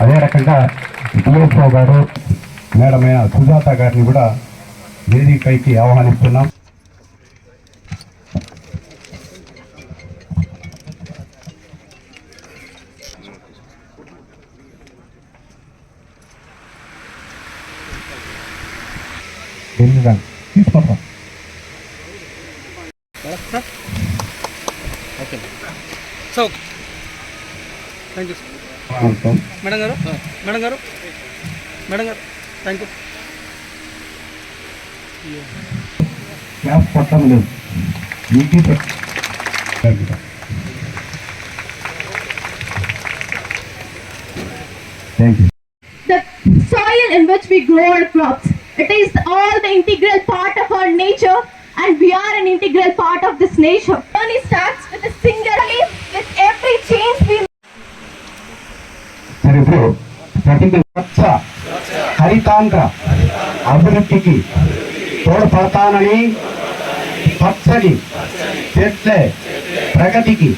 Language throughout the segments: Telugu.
అదే రకంగా డిఎఫ్ఓ గారు మేడమైన సుజాత గారిని కూడా వేదికపైకి ఆహ్వానిస్తున్నాం. తీసుకోండి సో థ్యాంక్ యూ మేడం గారు? మేడం గారు? మేడం గారు? థ్యాంక్ యూ గ్యాస్ పట్టం లేదు నీటి thank you the soil in which we grow our crops. It is all the integral part of our nature and we are an integral part of this nature. Haritandhra అభివృద్ధికి తోడ్పడతానని పచ్చని చెట్లే ప్రగతికి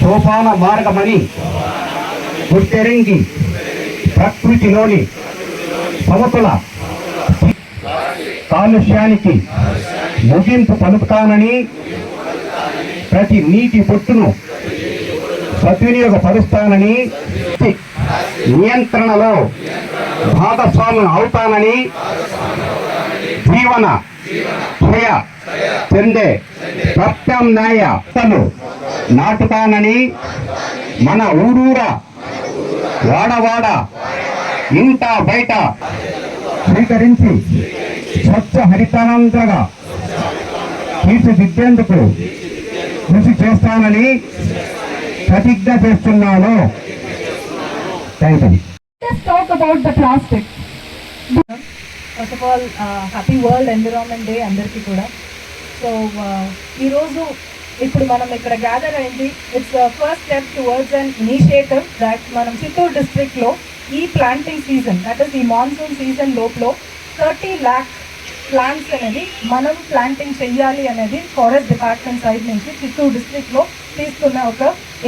సోపాన మార్గమని గుర్తెరింగి ప్రకృతిలోని సమతుల కాలుష్యానికి ముగింపు పలుకుతానని ప్రతి నీటి పొట్టును సద్వినియోగపరుస్తానని నియంత్రణలో భాగస్వామ్యం అవుతానని జీవన క్షయ చెందే ప్రత్యామ్నాయ నాటుతానని మన ఊరూర వాడవాడ ఇంట బయట స్వీకరించి స్వచ్ఛ హరితానంతగా తీర్చిదిద్దేందుకు కృషి చేస్తానని ప్రతిజ్ఞ చేస్తున్నాను. Thank you Let's talk about the plastic. First of all happy world environment day అందరికీ కూడా. సో uh, ఈరోజు ఇప్పుడు మనం ఇక్కడ గ్యాదర్ అయింది. It's first step towards and initiative that మనం చిత్తూరు డిస్ట్రిక్ట్లో ఈ ప్లాంటింగ్ సీజన్ దట్ ఈస్ ఈ మాన్సూన్ సీజన్ లోపల థర్టీ ల్యాక్ ప్లాంట్స్ అనేది మనం ప్లాంటింగ్ చెయ్యాలి అనేది ఫారెస్ట్ డిపార్ట్మెంట్ సైడ్ నుంచి చిత్తూరు డిస్ట్రిక్ట్లో తీసుకున్న ఒక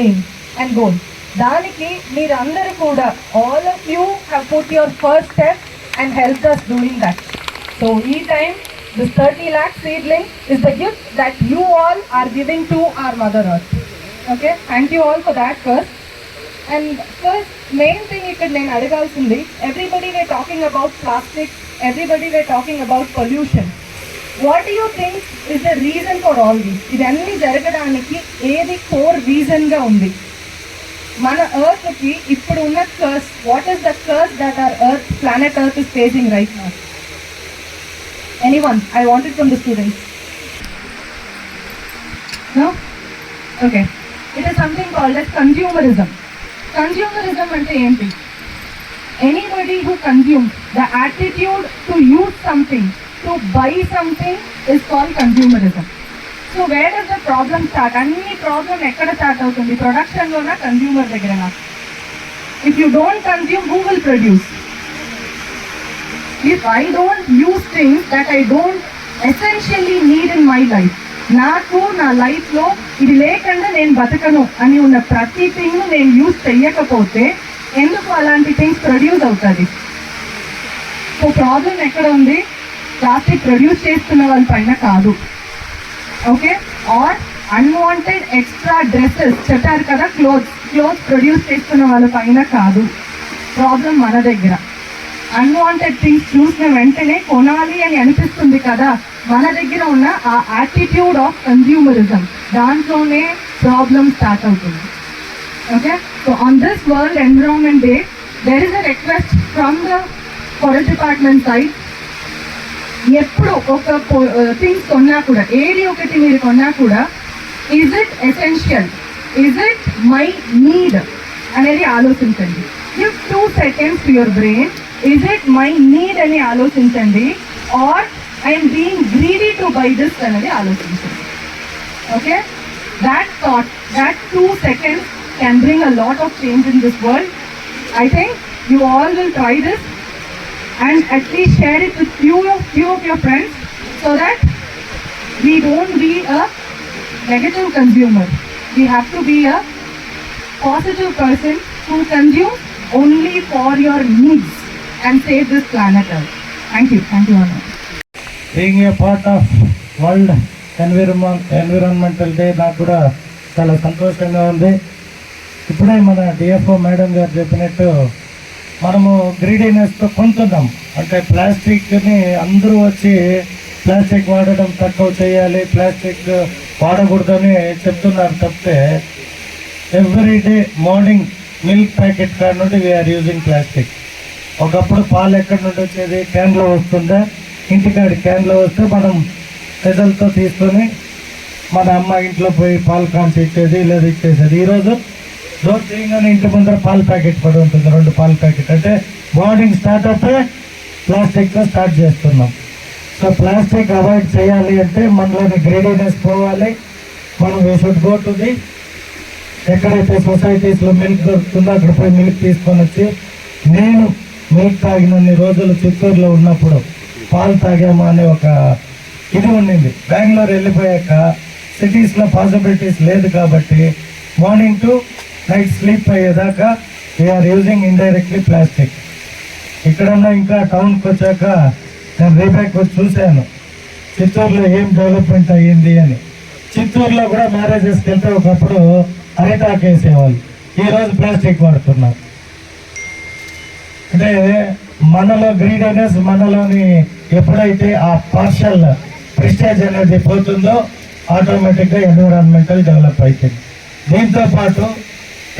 ఎయిమ్ అండ్ గోల్ దానికి మీరందరూ కూడా all of you have put your first step and help us doing that. So each time this 30 lakh seedling is the gift that you all are giving to our mother earth okay thank you all for that first and first main thing ఇక్కడ నేను అడగాల్సింది everybody we talking about plastic everybody we talking about pollution what you think is the reason for all these ఇవన్నీ జరగడానికి ఏది కోర్ రీజన్గా ఉంది? మన ఎర్త్కి ఇప్పుడు ఉన్న curse what is the curse that our earth planet earth is facing right now anyone I wanted from the students okay it is something called as consumerism consumerism అంటే ఏంటి? Anybody who consume the attitude to use something to buy something is called consumerism so where is the problem start అన్ని ప్రాబ్లం ఎక్కడ స్టార్ట్ అవుతుంది? ప్రొడక్షన్లోనా consumer దగ్గరనా? If you don't consume who will produce if I don't use things that I don't essentially need in my life నాకు నా లైఫ్లో ఇది లేకుండా నేను బతకను అని ఉన్న ప్రతి థింగ్ నేను యూజ్ చెయ్యకపోతే ఎందుకు అలాంటి థింగ్స్ ప్రొడ్యూస్ అవుతుంది సో ప్రాబ్లం ఎక్కడ ఉంది? ప్లాస్టిక్ ప్రొడ్యూస్ చేస్తున్న వాళ్ళ పైన కాదు. Okay? Or unwanted extra dresses చెప్పారు కదా క్లోత్స్ క్లోత్స్ ప్రొడ్యూస్ చేస్తున్న వాళ్ళ పైన కాదు. ప్రాబ్లం మన దగ్గర. అన్వాంటెడ్ థింగ్స్ చూసిన వెంటనే కొనాలి అని అనిపిస్తుంది కదా మన దగ్గర ఉన్న ఆ యాటిట్యూడ్ ఆఫ్ కన్జ్యూమరిజం దాంట్లోనే ప్రాబ్లం స్టార్ట్ అవుతుంది. Okay so on this world environment day there is a request from the forest department side ఎప్పుడు ఒక థింగ్స్ కొన్నా కూడా ఏది ఒకటి మీరు కొన్నా కూడా is it essential is it my need అనేది ఆలోచించండి. Give two seconds to your brain is it my need అని ఆలోచించండి. Or I'm being greedy to buy this అనేది ఆలోచించండి. Okay that thought that two seconds can bring a lot of change in this world. I think you all will try this. And at least share it with few of, few of your friends so that we don't be a negative consumer. We have to be a positive person who consume only for your needs and save this planet Earth. Thank you. Thank you, Anna. Being a part of World environment environmental day నాకు కూడా చాలా సంతోషంగా ఉంది ఇప్పుడే మన డిఎఫ్ఓ మేడం గారు చెప్పినట్టు మనము గ్రీడీనెస్తో కొంటున్నాం. అంటే ప్లాస్టిక్ని అందరూ వచ్చి ప్లాస్టిక్ వాడడం తక్కువ చేయాలి ప్లాస్టిక్ వాడకూడదని చెప్తున్నారు తప్పితే every day morning milk packet కాడ నుండి వీఆర్ యూజింగ్ ప్లాస్టిక్ ఒకప్పుడు పాలు ఎక్కడి నుండి వచ్చేది? క్యాన్లో వస్తుందా? ఇంటికాడి క్యాన్లో వస్తే మనం పెద్దలతో తీసుకొని మన అమ్మ ఇంట్లో పోయి పాలు కాంచి ఇచ్చేది లేదా ఇచ్చేసేది. ఈరోజు డోర్ చేయగానే ఇంటి ముందర పాల ప్యాకెట్ పడి ఉంటుంది రెండు పాల ప్యాకెట్. అంటే మార్నింగ్ స్టార్ట్ అయితే ప్లాస్టిక్తో స్టార్ట్ చేస్తున్నాం. సో ప్లాస్టిక్ అవాయిడ్ చేయాలి అంటే మనలోని గ్రేడీనెస్ పోవాలి. మనం we should go to the ఎక్కడైతే సొసైటీస్లో మిల్క్ దొరుకుతుందో అక్కడ పోయి మిల్క్ తీసుకొని వచ్చి నేను మిల్క్ తాగినన్ని రోజులు చిత్తూరులో ఉన్నప్పుడు పాలు తాగామా అనే ఒక ఇది ఉండింది. బెంగళూరు వెళ్ళిపోయాక సిటీస్లో పాసిబిలిటీస్ లేదు కాబట్టి మార్నింగ్ టు నైట్ స్లీప్ అయ్యేదాకా we are using indirectly plastic ఇక్కడన్నా ఇంకా టౌన్కి వచ్చాక నేను రీబ్యాక్ వచ్చి చూశాను. చిత్తూరులో ఏం డెవలప్మెంట్ అయ్యింది అని. చిత్తూరులో కూడా మ్యారేజెస్కి వెళ్తే ఒకప్పుడు అరిటాక్ వేసేవాళ్ళు. ఈరోజు ప్లాస్టిక్ వాడుతున్నారు. అంటే మనలో గ్రీడీనెస్ మనలోని ఎప్పుడైతే ఆ పార్షల్ ప్రిస్టేజ్ అనేది పోతుందో ఆటోమేటిక్గా ఎన్విరాన్మెంటల్ డెవలప్ అవుతుంది. దీంతో పాటు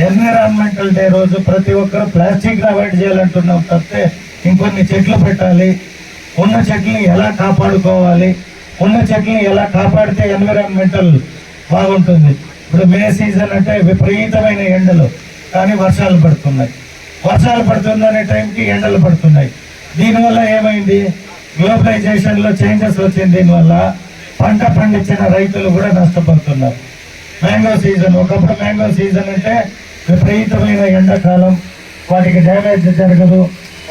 ఎన్విరాన్మెంటల్ డే రోజు ప్రతి ఒక్కరు ప్లాస్టిక్ అవాయిడ్ చేయాలంటున్నాం తప్పితే ఇంకొన్ని చెట్లు పెట్టాలి. ఉన్న చెట్లని ఎలా కాపాడుకోవాలి? ఉన్న చెట్లని ఎలా కాపాడితే ఎన్విరాన్మెంటల్ బాగుంటుంది? ఇప్పుడు మే సీజన్ అంటే విపరీతమైన ఎండలు కానీ వర్షాలు పడుతున్నాయి. వర్షాలు పడుతుందనే టైంకి ఎండలు పడుతున్నాయి. దీనివల్ల ఏమైంది? గ్లోబలైజేషన్లో చేంజెస్ వచ్చింది. దీనివల్ల పంట పండించిన రైతులు కూడా నష్టపోతున్నారు. మ్యాంగో సీజన్ ఒకప్పుడు మ్యాంగో సీజన్ అంటే విపరీతమైన ఎండాకాలం వాటికి డ్యామేజ్ జరగదు.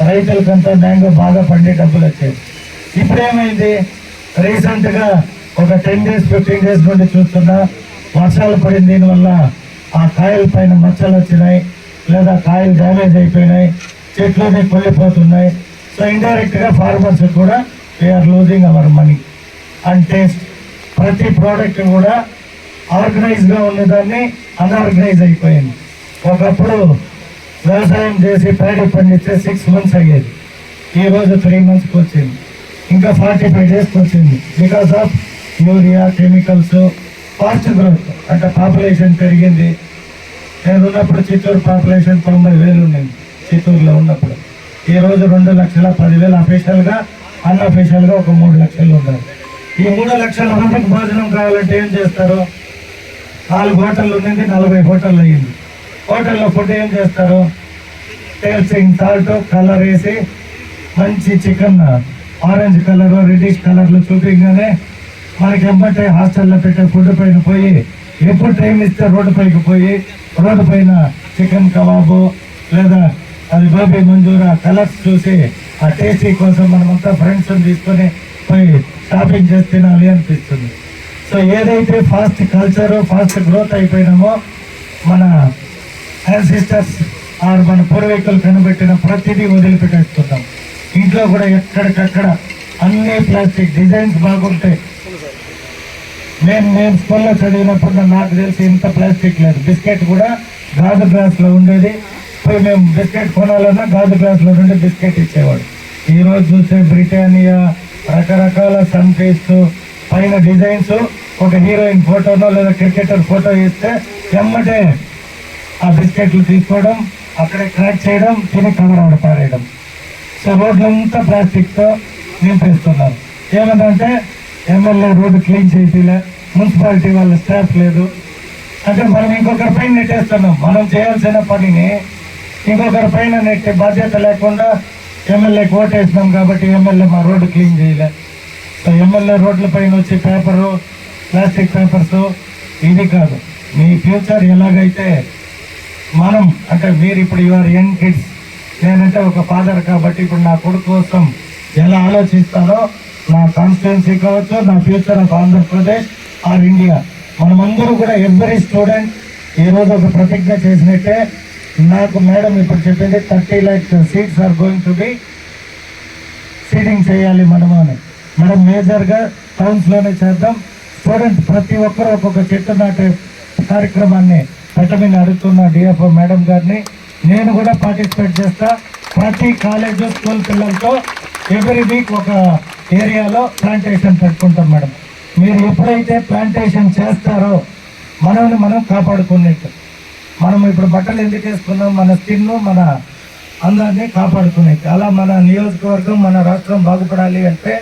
రైతులకంతా మ్యాంగో బాగా పండే డబ్బులు వచ్చాయి. ఇప్పుడేమైంది? రీసెంట్గా ఒక టెన్ డేస్ ఫిఫ్టీన్ డేస్ నుండి చూస్తున్నా వర్షాలు పడిన దీనివల్ల ఆ కాయల పైన మచ్చలు వచ్చినాయి లేదా కాయలు డ్యామేజ్ అయిపోయినాయి చెట్లని కుళ్ళిపోతున్నాయి. సో ఇండైరెక్ట్గా ఫార్మర్స్ కూడా we're losing our money and taste ప్రతి ప్రోడక్ట్ కూడా ఆర్గనైజ్గా ఉన్నదాన్ని అన్ఆర్గనైజ్ అయిపోయింది. ఒకప్పుడు వ్యవసాయం చేసి ప్యాడీ పండిస్తే సిక్స్ మంత్స్ అయ్యేది. ఈ రోజు త్రీ మంత్స్కి వచ్చింది ఇంకా ఫార్టీ ఫైవ్ డేస్కి వచ్చింది because of urea chemicals fast growth అంటే పాపులేషన్ పెరిగింది. నేను ఉన్నప్పుడు చిత్తూరు పాపులేషన్ తొంభై వేలు ఉండింది చిత్తూరులో ఉన్నప్పుడు. ఈరోజు రెండు లక్షల పదివేలు అఫీషియల్గా అన్అఫీషియల్గా ఒక మూడు లక్షలు ఉన్నారు. ఈ మూడు లక్షల మందికి భోజనం కావాలంటే ఏం చేస్తారు? నాలుగు హోటళ్ళు ఉండింది నలభై హోటళ్ళు అయ్యింది. హోటల్లో ఫుడ్ ఏం చేస్తారు? టేస్టింగ్ సాల్ట్ కలర్ వేసి మంచి చికెన్ ఆరెంజ్ కలర్ రెడ్డిష్ కలర్లో చూపించగానే మనకి ఎంబటే హాస్టల్లో పెట్టే ఫుడ్ పైన పోయి ఎప్పుడు టైం ఇస్తే రోడ్డు పైకి పోయి రోడ్డు పైన చికెన్ కబాబు లేదా అది బాబీ మంజూరా కలర్స్ చూసి ఆ టేస్టీ కోసం మనమంతా ఫ్రెండ్స్ తీసుకొని పోయి షాపింగ్ చేసి తినాలి అనిపిస్తుంది. సో ఏదైతే ఫాస్ట్ కల్చరు ఫాస్ట్ గ్రోత్ అయిపోయినామో మన సిస్టర్స్ ఆర్ మన పూర్వీకులు కనిపెట్టిన ప్రతిదీ వదిలిపెట్టేస్తున్నాం ఇంట్లో కూడా ఎక్కడికక్కడ అన్ని ప్లాస్టిక్ డిజైన్స్ బాగుంటాయి. నేను నేను స్కూల్లో చదివినప్పుడు నాకు తెలిసి ఇంత ప్లాస్టిక్ లేదు. బిస్కెట్ కూడా గాజు గ్లాస్లో ఉండేది. పోయి మేము బిస్కెట్ కొనాలన్నా గాజు గ్లాస్లో నుండి బిస్కెట్ ఇచ్చేవాడు. ఈరోజు చూసే బ్రిటానియా రకరకాల సన్ పైన డిజైన్స్ ఒక హీరోయిన్ ఫోటోనో లేదా క్రికెటర్ ఫోటో ఇస్తే ఎమ్మటే ఆ బిస్కెట్లు తీసుకోవడం అక్కడే క్రాక్ చేయడం తిని కవర్ ఆడ పారేయడం. సో రోడ్లంతా ప్లాస్టిక్తో నింపేస్తున్నారు ఏమంటే ఎమ్మెల్యే రోడ్డు క్లీన్ చేయలే మున్సిపాలిటీ వాళ్ళ స్టాఫ్ లేదు. అంటే మనం ఇంకొకరి పైన నెట్టేస్తున్నాం. మనం చేయాల్సిన పనిని ఇంకొకరి పైన నెట్టే బాధ్యత లేకుండా ఎమ్మెల్యేకి ఓటేసినాం కాబట్టి ఎమ్మెల్యే మా రోడ్డు క్లీన్ చేయలే. సో ఎమ్మెల్యే రోడ్ల పైన వచ్చి పేపరు ప్లాస్టిక్ పేపర్స్ ఇది కాదు. మీ ఫ్యూచర్ ఎలాగైతే మనం అంటే మీరు ఇప్పుడు యువర్ యంగ్ కిడ్స్ నేనంటే ఒక ఫాదర్ కాబట్టి ఇప్పుడు నా కొడుకు కోసం ఎలా ఆలోచిస్తానో నా కాన్స్టిట్యున్సీ కావచ్చు నా future of Andhra Pradesh or India మనమందరూ కూడా ఎవ్రీ స్టూడెంట్ ఈ రోజు ఒక ప్రతిజ్ఞ చేసినట్టే నాకు మేడం ఇప్పుడు చెప్పింది thirty lakhs seeds are going to be seeding చేయాలి మనము అని. మనం మేజర్గా టౌన్స్లోనే చేద్దాం. స్టూడెంట్ ప్రతి ఒక్కరు ఒక్కొక్క చెట్టు నాటే కార్యక్రమాన్ని పెట్టమని అడుగుతున్న డిఎఫ్ఓ మేడం గారిని నేను కూడా పార్టిసిపేట్ చేస్తా. ప్రతి కాలేజ్ స్కూల్ పిల్లలతో ఎవ్రీ వీక్ ఒక ఏరియాలో ప్లాంటేషన్ పెట్టుకుంటాం మేడం. మీరు ఎప్పుడైతే ప్లాంటేషన్ చేస్తారో మనల్ని మనం కాపాడుకునేట్టు. మనం ఇప్పుడు బట్టలు ఎందుకు వేసుకున్నాం మన స్కిన్ మన అందరినీ కాపాడుకునేది అలా మన నియోజకవర్గం మన రాష్ట్రం బాగుపడాలి అంటే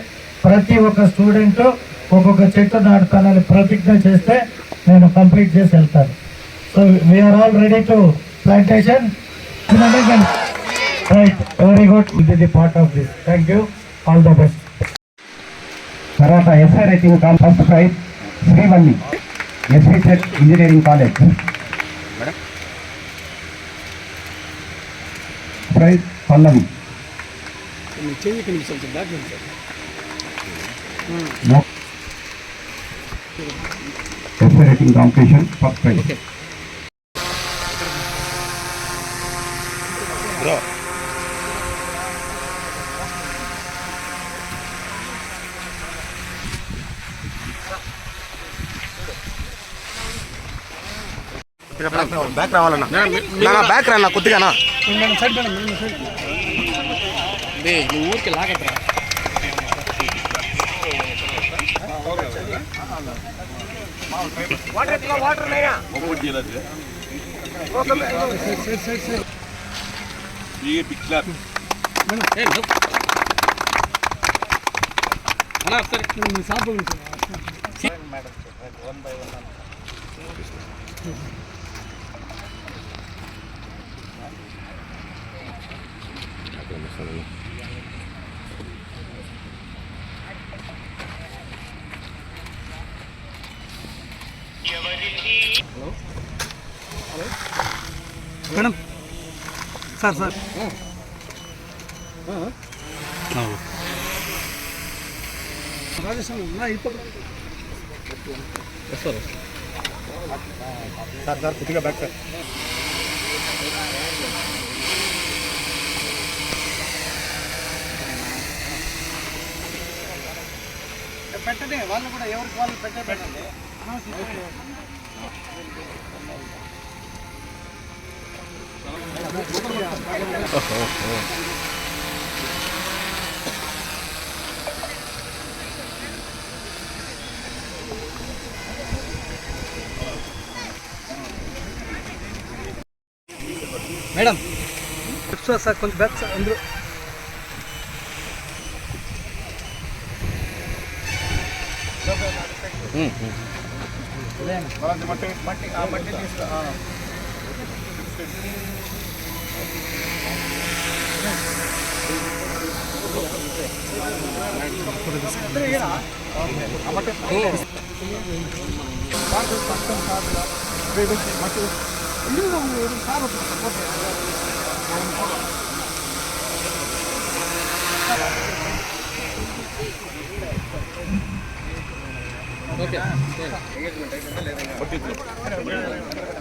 ప్రతి ఒక్క స్టూడెంట్ ఒక్కొక్క చెట్టు నాటుతానని ప్రతిజ్ఞ చేస్తే నేను కంప్లీట్ చేసి వెళ్తాను. So we're all ready to plantation right very good ఇది the part of this thank you all the best తర్వాత essay writing call first prize Srivalli SVCET engineering college prize Pallavi essay writing competition first prize back రావాలన్నా నా బ్యాక్ రా కొద్దిగానా madam side madam madam side బే నువ్వు ఊరికి లాగట్రా మేడం ఏ నో అన్నా సరే నేను షాప్ గురించి మేడం సార్ సార్ రాజేశ్వరం నా ఇప్పుడు సార్ సార్ కొద్దిగా బ్యాక్ సార్ పెట్టండి వాళ్ళు కూడా ఎవరికి వాళ్ళు పెట్టే పెట్టండి. మేడం సార్ సార్ కొంచెం బ్యాక్ సార్ అందరూ ఓకే నీళ్ళు నీళ్ళు సార్ సార్ అట్లా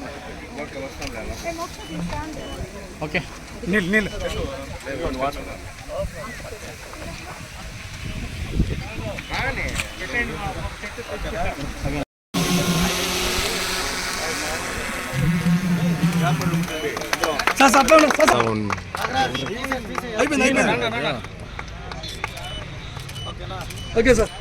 ఉండండి, సార్ సార్. అయిపోయింది అయిపోయింది. Okay sir.